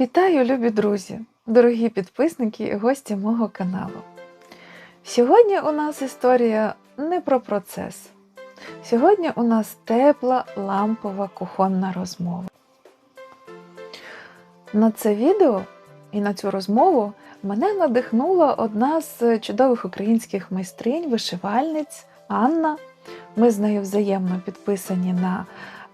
Вітаю, любі друзі, дорогі підписники і гості мого каналу. Сьогодні у нас історія не про процес. Сьогодні у нас тепла лампова кухонна розмова. На це відео і на цю розмову мене надихнула одна з чудових українських майстринь, вишивальниць Анна. Ми з нею взаємно підписані на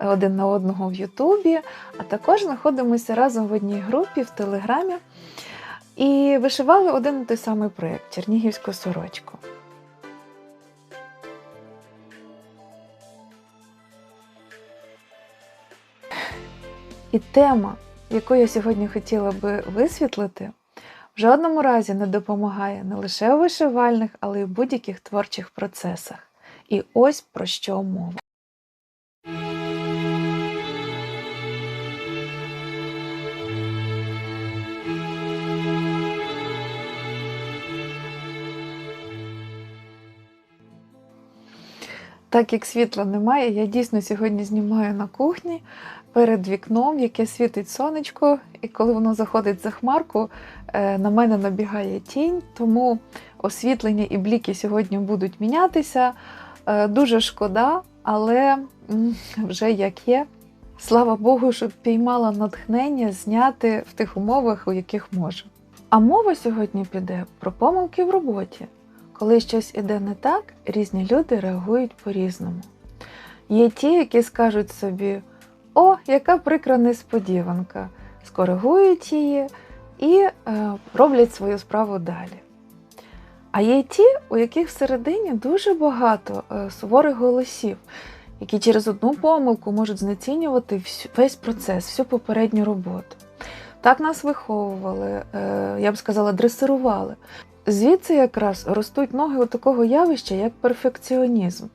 один на одного в Ютубі, а також знаходимося разом в одній групі в Телеграмі і вишивали один і той самий проєкт Чернігівську сорочку. І тема, яку я сьогодні хотіла би висвітлити, в жодному разі не допомагає не лише у вишивальних, але й в будь-яких творчих процесах. І ось про що мова. Так як світла немає, я дійсно сьогодні знімаю на кухні перед вікном, яке світить сонечко, і коли воно заходить за хмарку, е, на мене набігає тінь, тому освітлення і бліки сьогодні будуть мінятися. Е, дуже шкода, але вже як є. Слава Богу, що піймала натхнення зняти в тих умовах, у яких можу. А мова сьогодні піде про помилки в роботі. Коли щось іде не так, різні люди реагують по-різному. Є ті, які скажуть собі: О, яка прикра несподіванка! скоригують її і е, роблять свою справу далі. А є ті, у яких всередині дуже багато е, суворих голосів, які через одну помилку можуть знецінювати весь процес, всю попередню роботу. Так нас виховували, е, я б сказала, дресирували. Звідси якраз ростуть ноги у такого явища, як перфекціонізм.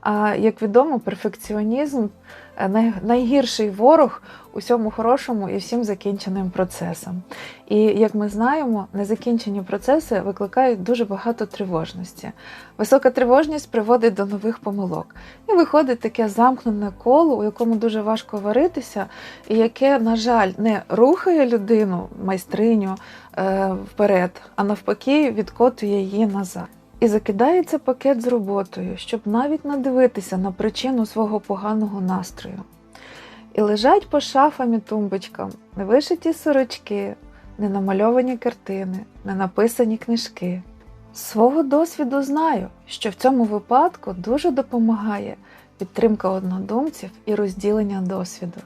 А як відомо, перфекціонізм найгірший ворог усьому хорошому і всім закінченим процесам. І як ми знаємо, незакінчені процеси викликають дуже багато тривожності. Висока тривожність приводить до нових помилок. І виходить таке замкнене коло, у якому дуже важко варитися, і яке, на жаль, не рухає людину, майстриню е, вперед, а навпаки, відкотує її назад. І закидається пакет з роботою, щоб навіть не дивитися на причину свого поганого настрою. І лежать по шафам і тумбочкам невишиті сорочки, ненамальовані картини, ненаписані книжки. Свого досвіду знаю, що в цьому випадку дуже допомагає підтримка однодумців і розділення досвіду.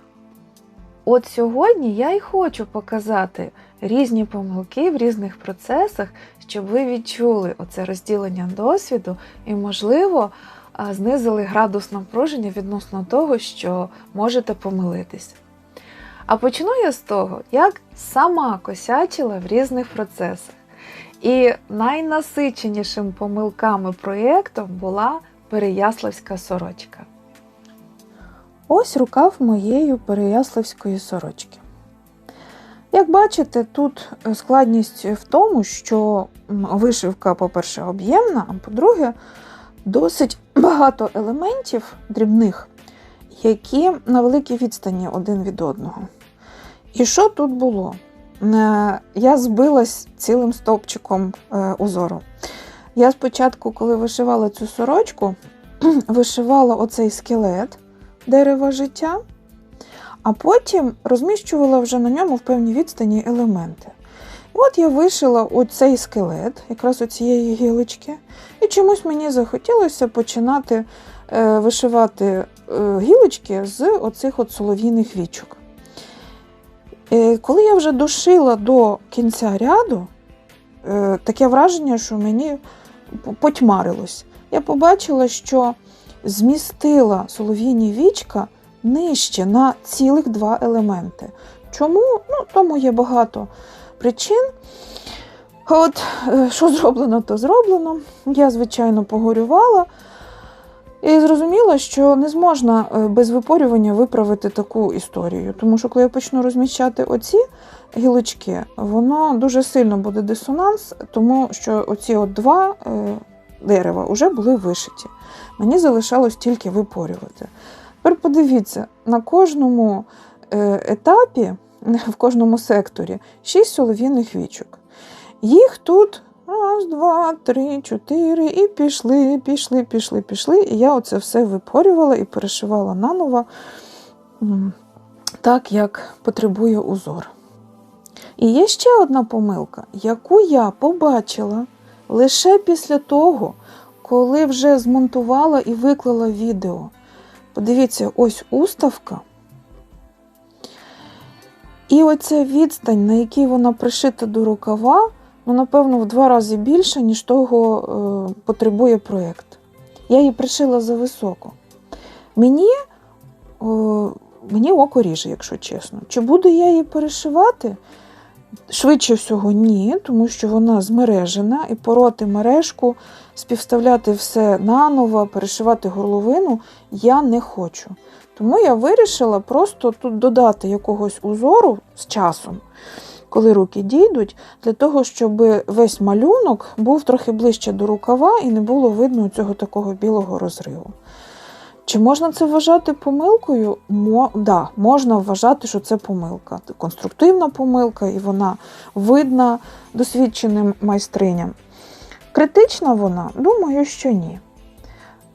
От сьогодні я й хочу показати різні помилки в різних процесах, щоб ви відчули оце розділення досвіду і, можливо, знизили градус напруження відносно того, що можете помилитись. А почну я з того, як сама косячила в різних процесах. І найнасиченішим помилками проєкту була Переяславська сорочка. Ось рукав моєї переяславської сорочки. Як бачите, тут складність в тому, що вишивка, по-перше, об'ємна, а по-друге, досить багато елементів дрібних, які на великій відстані один від одного. І що тут було? Е, я збилась цілим стовпчиком е, узору. Я спочатку, коли вишивала цю сорочку, вишивала оцей скелет дерева життя, а потім розміщувала вже на ньому в певній відстані елементи. От я вишила оцей скелет, якраз цієї гілочки, і чомусь мені захотілося починати е, вишивати е, гілочки з оцих от солов'їних вічок. Е, коли я вже дошила до кінця ряду, таке враження, що мені потьмарилось. Я побачила, що змістила солов'їні вічка нижче на цілих два елементи. Чому? Ну, Тому є багато причин. От, е, Що зроблено, то зроблено. Я, звичайно, погорювала і зрозуміла, що не зможна е, без випорювання виправити таку історію. Тому що, коли я почну розміщати оці гілочки, воно дуже сильно буде дисонанс, тому що оці от два е, дерева вже були вишиті. Мені залишалось тільки випорювати. Тепер подивіться, на кожному етапі в кожному секторі 6 солов'їних вічок. Їх тут раз, два, три, чотири, і пішли, пішли, пішли, пішли. І я оце все випорювала і перешивала наново, так як потребує узор. І є ще одна помилка, яку я побачила лише після того, коли вже змонтувала і виклала відео. Подивіться, ось уставка. І оця відстань, на якій вона пришита до рукава, ну, напевно, в два рази більше, ніж того е, потребує проєкт. Я її пришила за високо. Мені е, мені око ріже, якщо чесно. Чи буду я її перешивати? Швидше всього, ні, тому що вона змережена, і пороти мережку, співставляти все наново, перешивати горловину я не хочу. Тому я вирішила просто тут додати якогось узору з часом, коли руки дійдуть, для того, щоб весь малюнок був трохи ближче до рукава і не було видно цього такого білого розриву. Чи можна це вважати помилкою? Мо, да, можна вважати, що це помилка. Конструктивна помилка, і вона видна досвідченим майстриням. Критична вона? Думаю, що ні.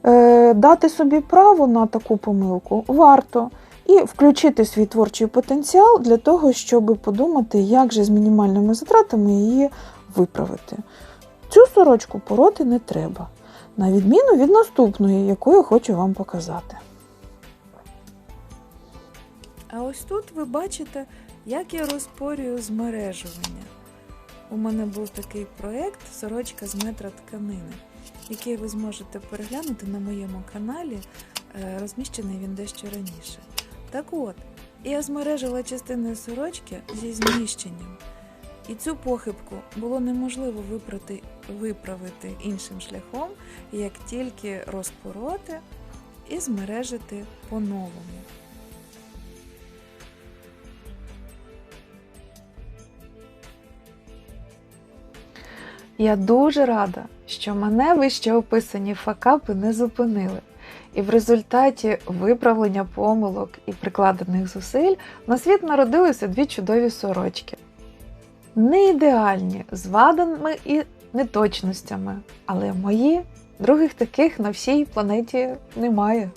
Е, Дати собі право на таку помилку варто. І включити свій творчий потенціал для того, щоб подумати, як же з мінімальними затратами її виправити. Цю сорочку пороти не треба на відміну від наступної, яку я хочу вам показати. А ось тут ви бачите, як я розпорюю змережування. У мене був такий проєкт Сорочка з метра тканини, який ви зможете переглянути на моєму каналі, е, розміщений він дещо раніше. Так от, я змережила частини сорочки зі зміщенням. І цю похибку було неможливо виправити, виправити іншим шляхом, як тільки розпороти і змережити по-новому. Я дуже рада, що мене вище описані факапи не зупинили. І в результаті виправлення помилок і прикладених зусиль на світ народилися дві чудові сорочки не ідеальні, з вадами і неточностями, але мої других таких на всій планеті немає.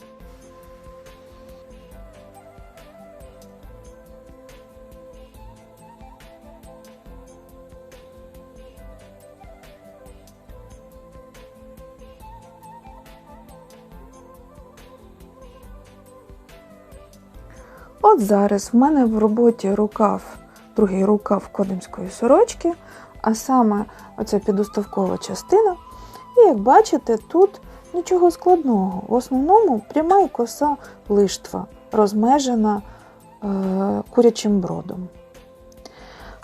От зараз в мене в роботі рукав другий рукав кодимської сорочки, а саме оця підуставкова частина. І як бачите, тут нічого складного. В основному пряма і коса лиштва, розмежена е, курячим бродом.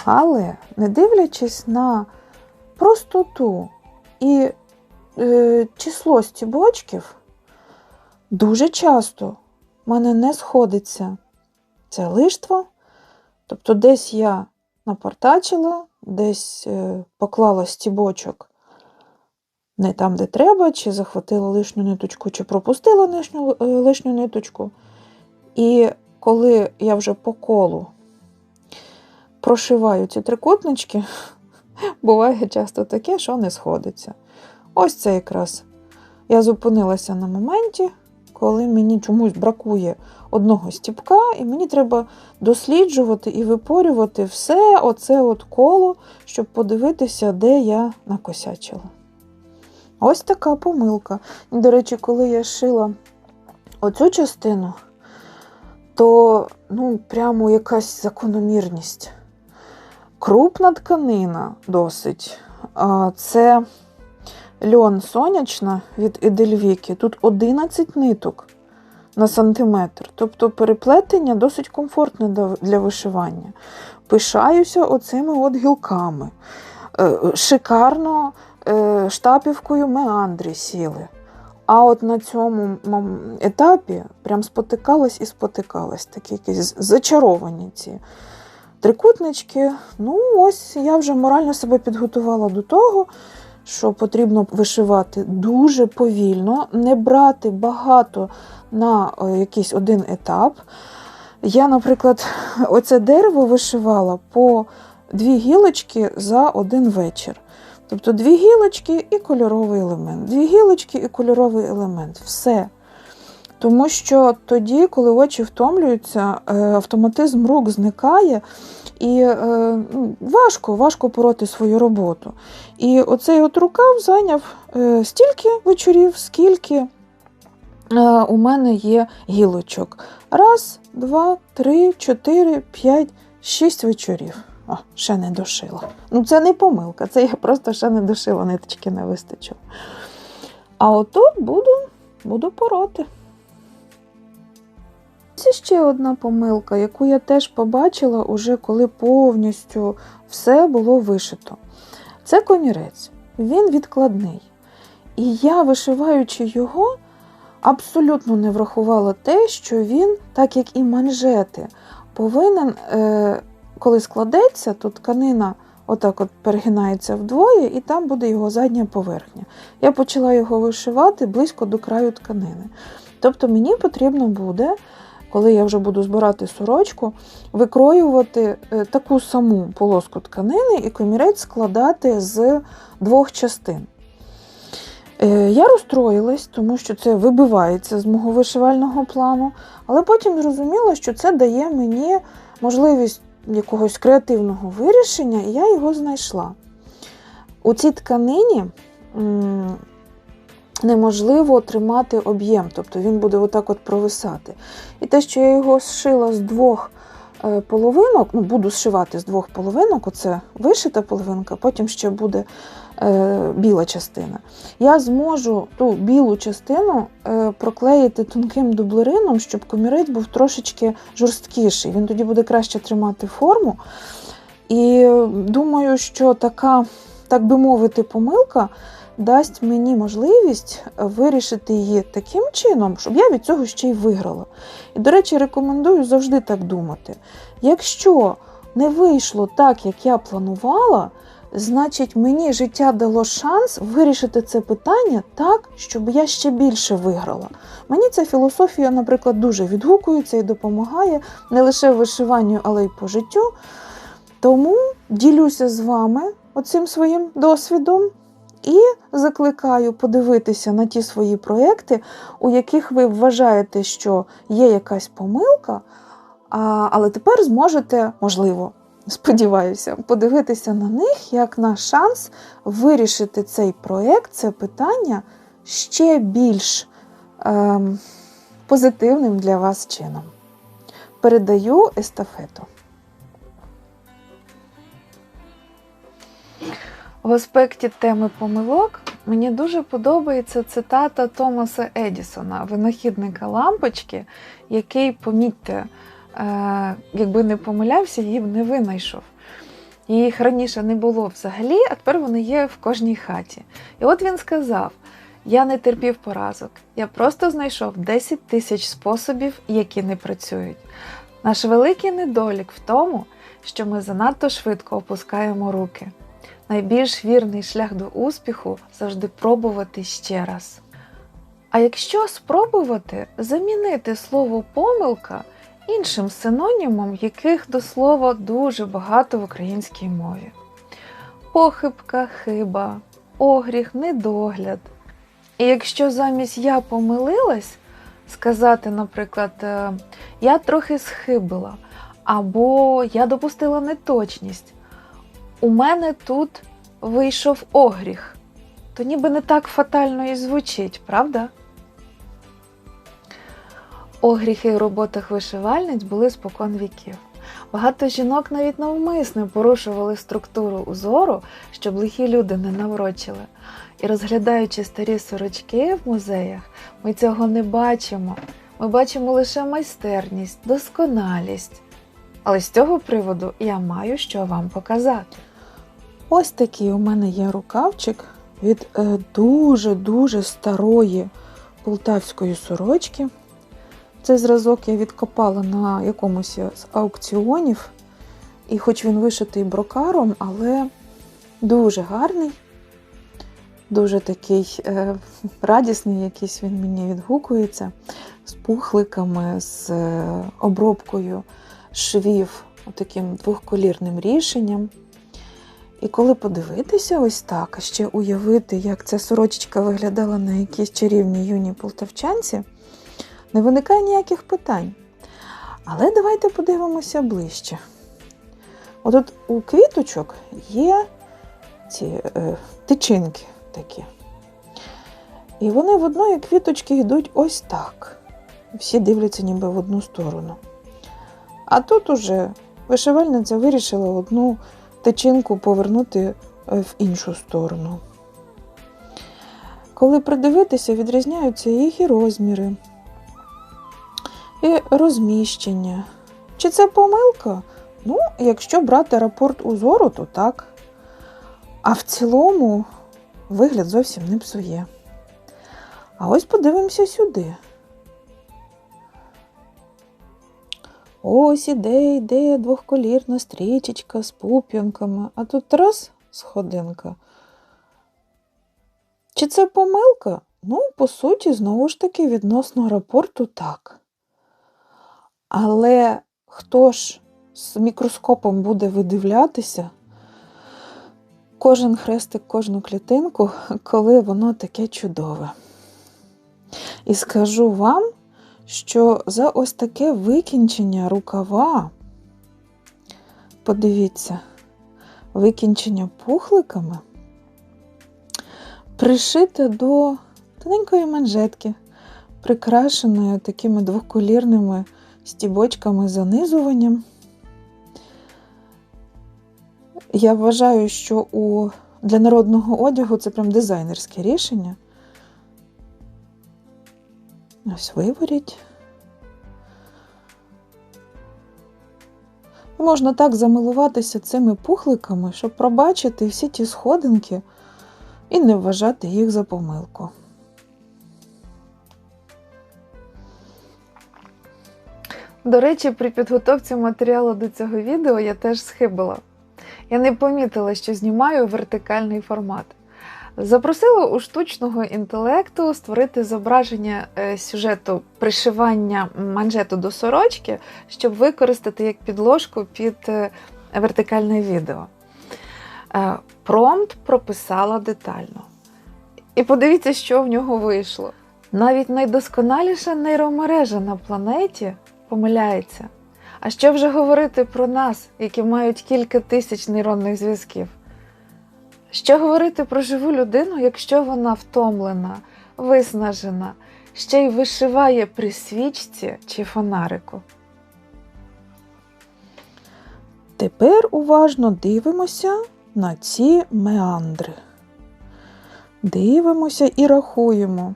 Але, не дивлячись на простоту і е, число стібочків, дуже часто в мене не сходиться це лиштва Тобто, десь я напортачила, десь е, поклала стібочок не там, де треба, чи захватила лишню ниточку, чи пропустила лишню, е, лишню ниточку. І коли я вже по колу прошиваю ці трикутнички, буває часто таке, що не сходиться. Ось це якраз я зупинилася на моменті, коли мені чомусь бракує одного стіпка, і мені треба досліджувати і випорювати все оце от коло, щоб подивитися, де я накосячила. Ось така помилка. До речі, коли я шила оцю частину, то ну, прямо якась закономірність. Крупна тканина досить. Це льон сонячна від Едельвіки. Тут 11 ниток на сантиметр. Тобто переплетення досить комфортне для вишивання. Пишаюся оцими от гілками. Е, шикарно е, штапівкою меандрі сіли. А от на цьому етапі прям спотикалась і спотикалась, такі якісь зачаровані ці трикутнички. Ну, ось я вже морально себе підготувала до того, що потрібно вишивати дуже повільно, не брати багато на е, якийсь один етап. Я, наприклад, оце дерево вишивала по дві гілочки за один вечір. Тобто дві гілочки і кольоровий елемент, дві гілочки і кольоровий елемент. Все. Тому що тоді, коли очі втомлюються, е, автоматизм рук зникає, і е, ну, важко, важко пороти свою роботу. І оцей от рукав зайняв е, стільки вечорів, скільки е, у мене є гілочок. Раз, два, три, чотири, п'ять, шість вечорів. О, ще не дошила. Ну, це не помилка, це я просто ще не дошила, ниточки не вистачило. А отут буду, буду пороти. Це ще одна помилка, яку я теж побачила, уже коли повністю все було вишито. Це комірець. Він відкладний. І я, вишиваючи його, абсолютно не врахувала те, що він, так як і манжети, повинен, е, коли складеться, то тканина отак от перегинається вдвоє, і там буде його задня поверхня. Я почала його вишивати близько до краю тканини. Тобто мені потрібно буде, коли я вже буду збирати сорочку, викроювати е, таку саму полоску тканини і комірець складати з двох частин. Е, Я розстроїлась, тому що це вибивається з мого вишивального плану, але потім зрозуміла, що це дає мені можливість якогось креативного вирішення, і я його знайшла. У цій тканині неможливо тримати об'єм, тобто він буде отак от провисати. І те, що я його зшила з двох е, половинок, ну, буду зшивати з двох половинок, оце вишита половинка, потім ще буде е, біла частина. Я зможу ту білу частину е, проклеїти тонким дублерином, щоб комірець був трошечки жорсткіший. Він тоді буде краще тримати форму. І е, думаю, що така, так би мовити, помилка дасть мені можливість вирішити її таким чином, щоб я від цього ще й виграла. І, до речі, рекомендую завжди так думати. Якщо не вийшло так, як я планувала, значить мені життя дало шанс вирішити це питання так, щоб я ще більше виграла. Мені ця філософія, наприклад, дуже відгукується і допомагає не лише вишиванню, але й по життю. Тому ділюся з вами оцим своїм досвідом і закликаю подивитися на ті свої проекти, у яких ви вважаєте, що є якась помилка, але тепер зможете, можливо, сподіваюся, подивитися на них як на шанс вирішити цей проект, це питання ще більш ем, позитивним для вас чином. Передаю естафету. В аспекті теми помилок мені дуже подобається цитата Томаса Едісона, винахідника лампочки, який, помітьте, е, якби не помилявся, її б не винайшов. Їх раніше не було взагалі, а тепер вони є в кожній хаті. І от він сказав: я не терпів поразок, я просто знайшов 10 тисяч способів, які не працюють. Наш великий недолік в тому, що ми занадто швидко опускаємо руки. Найбільш вірний шлях до успіху завжди пробувати ще раз. А якщо спробувати замінити слово помилка іншим синонімом, яких до слова дуже багато в українській мові: похибка, хиба, огріх, недогляд. І якщо замість я помилилась, сказати, наприклад, я трохи схибила, або я допустила неточність у мене тут вийшов огріх, то ніби не так фатально і звучить, правда? Огріхи у роботах вишивальниць були спокон віків. Багато жінок навіть навмисно порушували структуру узору, щоб лихі люди не наврочили. І розглядаючи старі сорочки в музеях, ми цього не бачимо. Ми бачимо лише майстерність, досконалість. Але з цього приводу я маю що вам показати. Ось такий у мене є рукавчик від дуже-дуже старої полтавської сорочки. Цей зразок я відкопала на якомусь з аукціонів, і хоч він вишитий брокаром, але дуже гарний, дуже такий е, радісний, якийсь він мені відгукується. з пухликами, з е, обробкою швів таким двохколірним рішенням. І коли подивитися ось так, а ще уявити, як ця сорочечка виглядала на якійсь чарівній юній полтавчанці, не виникає ніяких питань. Але давайте подивимося ближче. Отут у квіточок є ці е, тичинки такі. І вони в одної квіточки йдуть ось так. Всі дивляться ніби в одну сторону. А тут уже вишивальниця вирішила одну тичинку повернути е, в іншу сторону. Коли придивитися, відрізняються їх і розміри, і розміщення. Чи це помилка? Ну, якщо брати рапорт узору, то так. А в цілому вигляд зовсім не псує. А ось подивимося сюди. Ось іде, йде двохколірна стрічечка з пуп'янками, а тут раз сходинка. Чи це помилка? Ну, по суті, знову ж таки, відносно рапорту так. Але хто ж з мікроскопом буде видивлятися кожен хрестик, кожну клітинку, коли воно таке чудове? І скажу вам, що за ось таке викінчення рукава, подивіться, викінчення пухликами, пришите до тоненької манжетки, прикрашеної такими двоколірними стібочками занизуванням. Я вважаю, що у, для народного одягу це прям дизайнерське рішення. Ось виворіть. Можна так замилуватися цими пухликами, щоб пробачити всі ті сходинки і не вважати їх за помилку. До речі, при підготовці матеріалу до цього відео я теж схибила. Я не помітила, що знімаю вертикальний формат. Запросила у штучного інтелекту створити зображення е, сюжету пришивання манжету до сорочки, щоб використати як підложку під е, вертикальне відео. Е, Промпт прописала детально. І подивіться, що в нього вийшло. Навіть найдосконаліша нейромережа на планеті помиляється. А що вже говорити про нас, які мають кілька тисяч нейронних зв'язків? Що говорити про живу людину, якщо вона втомлена, виснажена, ще й вишиває при свічці чи фонарику? Тепер уважно дивимося на ці меандри. Дивимося і рахуємо,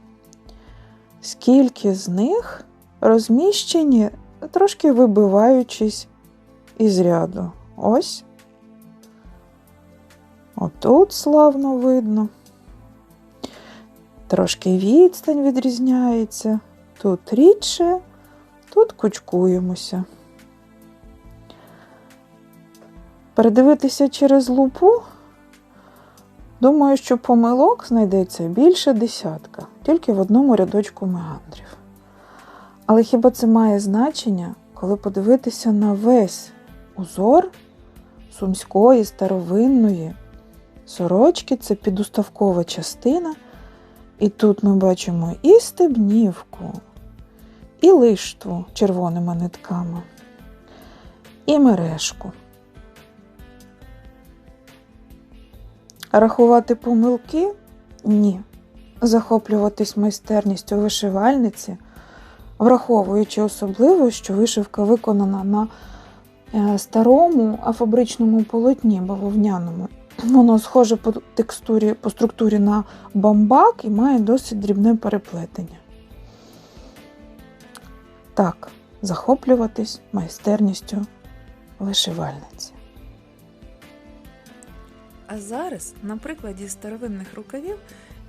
скільки з них розміщені, трошки вибиваючись із ряду. Ось. Отут славно видно. Трошки відстань відрізняється. Тут рідше, тут кучкуємося. Передивитися через лупу. Думаю, що помилок знайдеться більше десятка, тільки в одному рядочку меандрів. Але хіба це має значення, коли подивитися на весь узор сумської старовинної сорочки це підуставкова частина. І тут ми бачимо і стебнівку, і лиштву червоними нитками, і мережку. Рахувати помилки? Ні. Захоплюватись майстерністю вишивальниці, враховуючи особливо, що вишивка виконана на е, старому афабричному полотні бавовняному. Воно схоже по текстурі, по структурі на бамбак і має досить дрібне переплетення. Так, захоплюватись майстерністю вишивальниці. А зараз, на прикладі старовинних рукавів,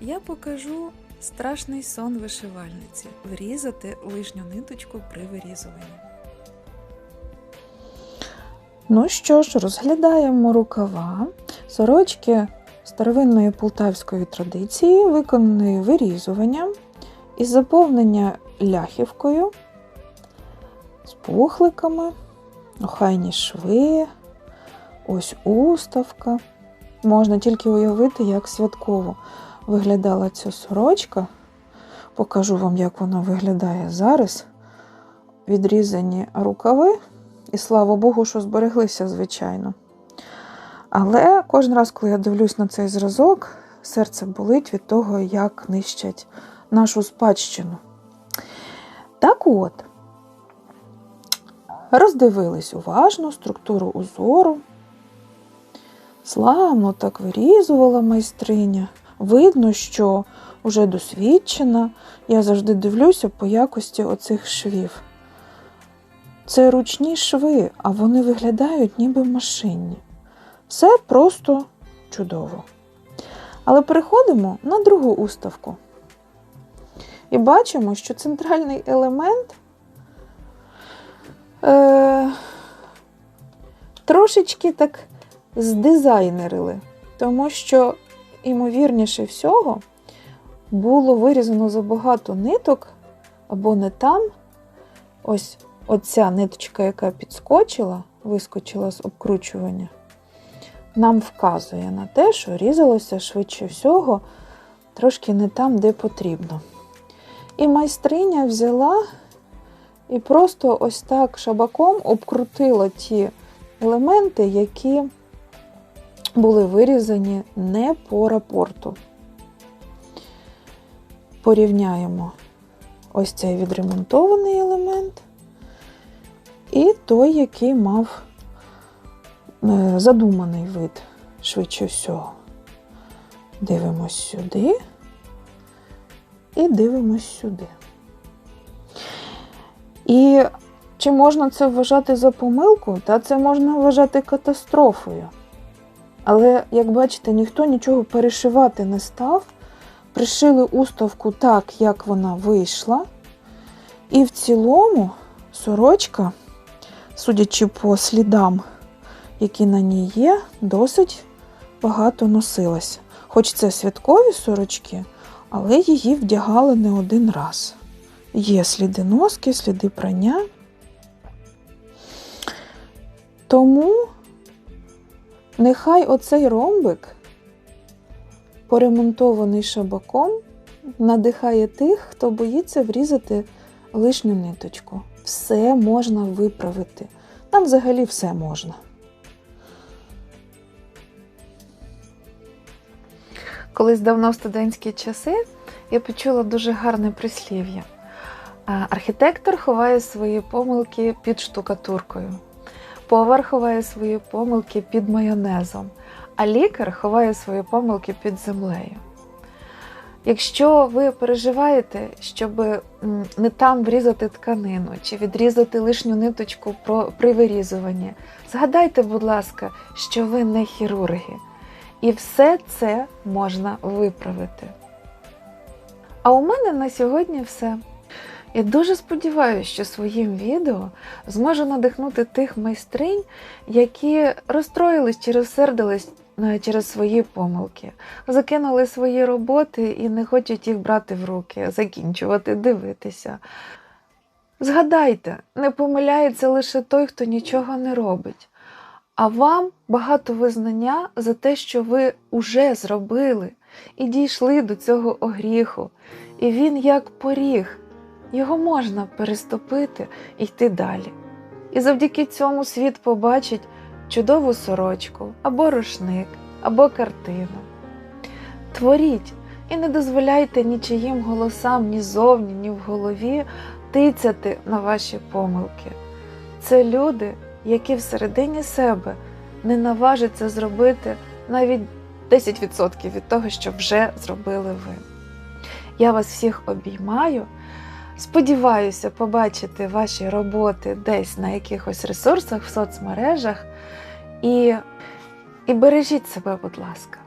я покажу страшний сон вишивальниці врізати лишню ниточку при вирізуванні. Ну що ж, розглядаємо рукава сорочки старовинної полтавської традиції, виконаної вирізуванням із заповнення ляхівкою, з пухликами, охайні шви, ось уставка. Можна тільки уявити, як святково виглядала ця сорочка. Покажу вам, як вона виглядає зараз. Відрізані рукави, і слава Богу, що збереглися, звичайно. Але кожен раз, коли я дивлюсь на цей зразок, серце болить від того, як нищать нашу спадщину. Так от, роздивились уважно структуру узору. Славно так вирізувала майстриня. Видно, що вже досвідчена. Я завжди дивлюся по якості оцих швів. Це ручні шви, а вони виглядають ніби машинні. Все просто чудово. Але переходимо на другу уставку. І бачимо, що центральний елемент е, трошечки так здизайнерили, тому що, ймовірніше всього, було вирізано забагато ниток або не там. Ось оця ниточка, яка підскочила, вискочила з обкручування, нам вказує на те, що різалося швидше всього трошки не там, де потрібно. І майстриня взяла і просто ось так шабаком обкрутила ті елементи, які були вирізані не по рапорту. Порівняємо ось цей відремонтований елемент і той, який мав е, задуманий вид, швидше всього. Дивимось сюди і дивимось сюди. І чи можна це вважати за помилку? Та це можна вважати катастрофою. Але, як бачите, ніхто нічого перешивати не став. Пришили уставку так, як вона вийшла. І в цілому сорочка, судячи по слідам, які на ній є, досить багато носилася. Хоч це святкові сорочки, але її вдягали не один раз. Є сліди носки, сліди прання. Тому нехай оцей ромбик, поремонтований шабаком, надихає тих, хто боїться врізати лишню ниточку. Все можна виправити. Там взагалі все можна. Колись давно в студентські часи я почула дуже гарне прислів'я. Архітектор ховає свої помилки під штукатуркою, повар ховає свої помилки під майонезом, а лікар ховає свої помилки під землею. Якщо ви переживаєте, щоб не там врізати тканину чи відрізати лишню ниточку при вирізуванні, згадайте, будь ласка, що ви не хірурги. І все це можна виправити. А у мене на сьогодні все. Я дуже сподіваюся, що своїм відео зможу надихнути тих майстринь, які розстроїлись чи розсердились через свої помилки, закинули свої роботи і не хочуть їх брати в руки, закінчувати, дивитися. Згадайте, не помиляється лише той, хто нічого не робить. А вам багато визнання за те, що ви уже зробили і дійшли до цього огріху. І він як поріг, його можна переступити і йти далі. І завдяки цьому світ побачить чудову сорочку, або рушник, або картину. Творіть і не дозволяйте нічиїм голосам ні зовні, ні в голові тицяти на ваші помилки. Це люди, які всередині себе не наважаться зробити навіть 10% від того, що вже зробили ви. Я вас всіх обіймаю. Сподіваюся побачити ваші роботи десь на якихось ресурсах в соцмережах. І, і бережіть себе, будь ласка.